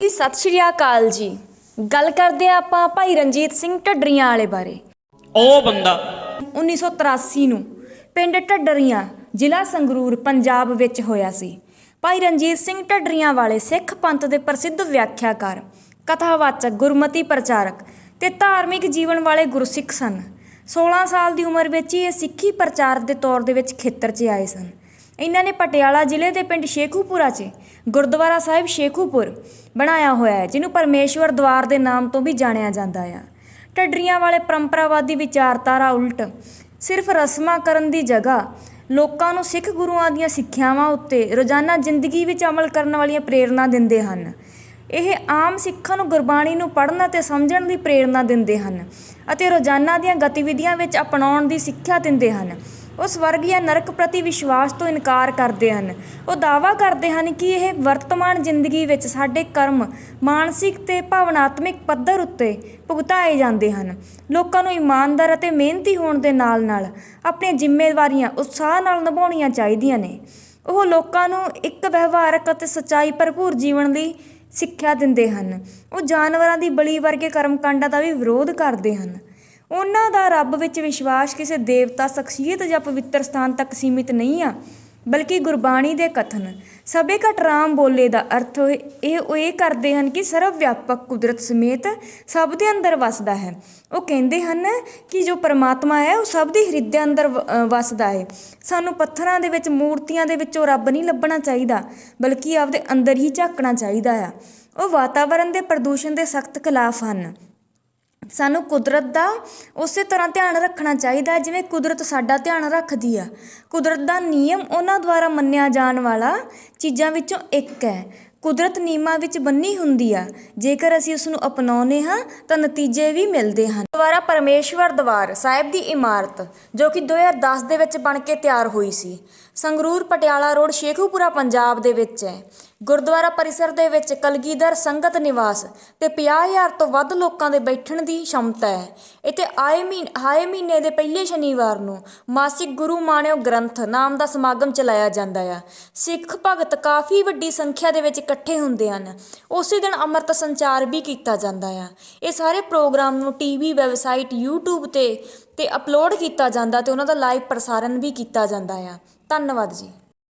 ਜੀ ਸਤਿ ਸ਼੍ਰੀ ਅਕਾਲ ਜੀ। ਗੱਲ ਕਰਦੇ ਹਾਂ ਆਪਾਂ ਭਾਈ ਰਣਜੀਤ ਸਿੰਘ ਢੱਡਰੀਆਂ ਵਾਲੇ ਬਾਰੇ। ਉਹ ਬੰਦਾ। 1983 ਨੂੰ ਪਿੰਡ ਢੱਡਰੀਆਂ ਜ਼ਿਲ੍ਹਾ ਸੰਗਰੂਰ ਪੰਜਾਬ ਵਿੱਚ ਹੋਇਆ ਸੀ। ਭਾਈ ਰਣਜੀਤ ਸਿੰਘ ਢੱਡਰੀਆਂ ਵਾਲੇ ਸਿੱਖ ਪੰਥ ਦੇ ਪ੍ਰਸਿੱਧ ਵਿਆਖਿਆਕਾਰ ਕਥਾਵਾਚਕ ਗੁਰਮਤੀ ਪ੍ਰਚਾਰਕ ਤੇ ਧਾਰਮਿਕ ਜੀਵਨ ਵਾਲੇ ਗੁਰਸਿੱਖ ਸਨ। 16 ਸਾਲ ਦੀ ਉਮਰ ਵਿੱਚ ਹੀ ਇਹ ਸਿੱਖੀ ਪ੍ਰਚਾਰ ਦੇ ਤੌਰ ਦੇ ਵਿੱਚ ਖੇਤਰ 'ਚ ਆਏ ਸਨ। ਇਹਨਾਂ ਨੇ ਪਟਿਆਲਾ ਜ਼ਿਲ੍ਹੇ ਦੇ ਪਿੰਡ ਸ਼ੇਖੂਪੁਰਾ 'ਚ ਗੁਰਦੁਆਰਾ ਸਾਹਿਬ ਸ਼ੇਖੂਪੁਰ ਬਣਾਇਆ ਹੋਇਆ ਹੈ, ਜਿਹਨੂੰ ਪਰਮੇਸ਼ਵਰ ਦਵਾਰ ਦੇ ਨਾਮ ਤੋਂ ਵੀ ਜਾਣਿਆ ਜਾਂਦਾ ਆ। ਢੱਡਰੀਆਂ ਵਾਲੇ ਪਰੰਪਰਾਵਾਦੀ ਵਿਚਾਰਧਾਰਾ ਉਲਟ ਸਿਰਫ ਰਸਮਾਂ ਕਰਨ ਦੀ ਜਗ੍ਹਾ ਲੋਕਾਂ ਨੂੰ ਸਿੱਖ ਗੁਰੂਆਂ ਦੀਆਂ ਸਿੱਖਿਆਵਾਂ ਉੱਤੇ ਰੋਜ਼ਾਨਾ ਜ਼ਿੰਦਗੀ ਵਿੱਚ ਅਮਲ ਕਰਨ ਵਾਲੀਆਂ ਪ੍ਰੇਰਨਾ ਦਿੰਦੇ ਹਨ। ਇਹ ਆਮ ਸਿੱਖਾਂ ਨੂੰ ਗੁਰਬਾਣੀ ਨੂੰ ਪੜ੍ਹਨ ਅਤੇ ਸਮਝਣ ਦੀ ਪ੍ਰੇਰਨਾ ਦਿੰਦੇ ਹਨ ਅਤੇ ਰੋਜ਼ਾਨਾ ਦੀਆਂ ਗਤੀਵਿਧੀਆਂ ਵਿੱਚ ਅਪਣਾਉਣ ਦੀ ਸਿੱਖਿਆ ਦਿੰਦੇ ਹਨ। ਉਹ ਸਵਰਗ ਜਾਂ ਨਰਕ ਪ੍ਰਤੀ ਵਿਸ਼ਵਾਸ ਤੋਂ ਇਨਕਾਰ ਕਰਦੇ ਹਨ। ਉਹ ਦਾਅਵਾ ਕਰਦੇ ਹਨ ਕਿ ਇਹ ਵਰਤਮਾਨ ਜ਼ਿੰਦਗੀ ਵਿੱਚ ਸਾਡੇ ਕਰਮ, ਮਾਨਸਿਕ ਤੇ ਭਾਵਨਾਤਮਿਕ ਪੱਧਰ ਉੱਤੇ ਭੁਗਤਾਏ ਜਾਂਦੇ ਹਨ। ਲੋਕਾਂ ਨੂੰ ਇਮਾਨਦਾਰ ਅਤੇ ਮਿਹਨਤੀ ਹੋਣ ਦੇ ਨਾਲ-ਨਾਲ ਆਪਣੀਆਂ ਜ਼ਿੰਮੇਵਾਰੀਆਂ ਉਤਸ਼ਾਹ ਨਾਲ ਨਿਭਾਉਣੀਆਂ ਚਾਹੀਦੀਆਂ ਨੇ। ਉਹ ਲੋਕਾਂ ਨੂੰ ਇੱਕ ਵਿਵਹਾਰਕ ਅਤੇ ਸੱਚਾਈ ਭਰਪੂਰ ਜੀਵਨ ਦੀ ਸਿੱਖਿਆ ਦਿੰਦੇ ਹਨ। ਉਹ ਜਾਨਵਰਾਂ ਦੀ ਬਲੀ ਵਰਗੇ ਕਰਮਕਾਂਡਾਂ ਦਾ ਵੀ ਵਿਰੋਧ ਕਰਦੇ ਹਨ। ਉਹਨਾਂ ਦਾ ਰੱਬ ਵਿੱਚ ਵਿਸ਼ਵਾਸ ਕਿਸੇ ਦੇਵਤਾ ਸ਼ਖਸੀਅਤ ਜਾਂ ਪਵਿੱਤਰ ਸਥਾਨ ਤੱਕ ਸੀਮਿਤ ਨਹੀਂ ਆ ਬਲਕਿ ਗੁਰਬਾਣੀ ਦੇ ਕਥਨ। ਸਭੇ ਘਟ ਰਾਮ ਬੋਲੇ ਦਾ ਅਰਥ ਇਹ ਉਹ ਇਹ ਕਰਦੇ ਹਨ ਕਿ ਸਰਵ ਵਿਆਪਕ ਕੁਦਰਤ ਸਮੇਤ ਸਭ ਦੇ ਅੰਦਰ ਵਸਦਾ ਹੈ। ਉਹ ਕਹਿੰਦੇ ਹਨ ਕਿ ਜੋ ਪਰਮਾਤਮਾ ਹੈ ਉਹ ਸਭ ਦੇ ਹਿਰਦੇ ਅੰਦਰ ਵ- ਅ, ਵਸਦਾ ਹੈ। ਸਾਨੂੰ ਪੱਥਰਾਂ ਦੇ ਵਿੱਚ ਮੂਰਤੀਆਂ ਦੇ ਵਿੱਚੋਂ ਰੱਬ ਨਹੀਂ ਲੱਭਣਾ ਚਾਹੀਦਾ ਬਲਕਿ ਆਪਦੇ ਅੰਦਰ ਹੀ ਝਾਕਣਾ ਚਾਹੀਦਾ ਆ। ਉਹ ਵਾਤਾਵਰਣ ਦੇ ਪ੍ਰਦੂਸ਼ਣ ਦੇ ਸਖਤ ਖਿਲਾਫ ਹਨ। ਸਾਨੂੰ ਕੁਦਰਤ ਦਾ ਉਸੇ ਤਰ੍ਹਾਂ ਧਿਆਨ ਰੱਖਣਾ ਚਾਹੀਦਾ ਜਿਵੇਂ ਕੁਦਰਤ ਸਾਡਾ ਧਿਆਨ ਰੱਖਦੀ ਆ। ਕੁਦਰਤ ਦਾ ਨਿਯਮ ਉਹਨਾਂ ਦੁਆਰਾ ਮੰਨਿਆ ਜਾਣ ਵਾਲਾ ਚੀਜ਼ਾਂ ਵਿੱਚੋਂ ਇੱਕ ਹੈ। ਕੁਦਰਤ ਨਿਯਮਾਂ ਵਿੱਚ ਬੰਨੀ ਹੁੰਦੀ ਆ। ਜੇਕਰ ਅਸੀਂ ਉਸ ਨੂੰ ਅਪਣਾਉਂਦੇ ਹਾਂ, ਤਾਂ ਨਤੀਜੇ ਵੀ ਮਿਲਦੇ ਹਨ। ਦੁਆਰਾ ਪਰਮੇਸ਼ਵਰ ਦਵਾਰ ਸਾਹਿਬ ਦੀ ਇਮਾਰਤ, ਜੋ ਕਿ 2010 ਦੇ ਵਿੱਚ ਬਣ ਕੇ ਤਿਆਰ ਹੋਈ ਸੀ। ਸੰਗਰੂਰ ਪਟਿਆਲਾ ਰੋਡ ਸ਼ੇਖੂਪੁਰਾ, ਪੰਜਾਬ ਦੇ ਵਿੱਚ ਹੈ। ਗੁਰਦੁਆਰਾ ਪਰਿਸਰ ਦੇ ਵਿੱਚ ਕਲਗੀਧਰ ਸੰਗਤ ਨਿਵਾਸ ਤੇ 50000 ਤੋਂ ਵੱਧ ਲੋਕਾਂ ਦੇ ਬੈਠਣ ਦੀ ਸ਼ਮਤਾ ਹੈ। ਇੱਥੇ ਆਏ ਮਹੀਨੇ, ਹਾਏ ਮਹੀਨੇ ਦੇ ਪਹਿਲੇ ਸ਼ਨੀਵਾਰ ਨੂੰ ਮਾਸਿਕ ਗੁਰੂ ਮਾਣਿਓ ਗ੍ਰੰਥ ਨਾਮ ਦਾ ਸਮਾਗਮ ਚਲਾਇਆ ਜਾਂਦਾ ਆ। ਸਿੱਖ ਭਗਤ ਕਾਫੀ ਵੱਡੀ ਸੰਖਿਆ ਦੇ ਵਿੱਚ ਇਕੱਠੇ ਹੁੰਦੇ ਹਨ। ਉਸੇ ਦਿਨ ਅੰਮ੍ਰਿਤ ਸੰਚਾਰ ਵੀ ਕੀਤਾ ਜਾਂਦਾ ਆ। ਇਹ ਸਾਰੇ ਪ੍ਰੋਗਰਾਮ ਨੂੰ ਟੀਵੀ ਵੈਬਸਾਈਟ, YouTube ਤੇ ਤੇ ਅਪਲੋਡ ਕੀਤਾ ਜਾਂਦਾ ਤੇ ਉਹਨਾਂ ਦਾ ਲਾਈਵ ਪ੍ਰਸਾਰਣ ਵੀ ਕੀਤਾ ਜਾਂਦਾ ਆ। ਧੰਨਵਾਦ ਜੀ।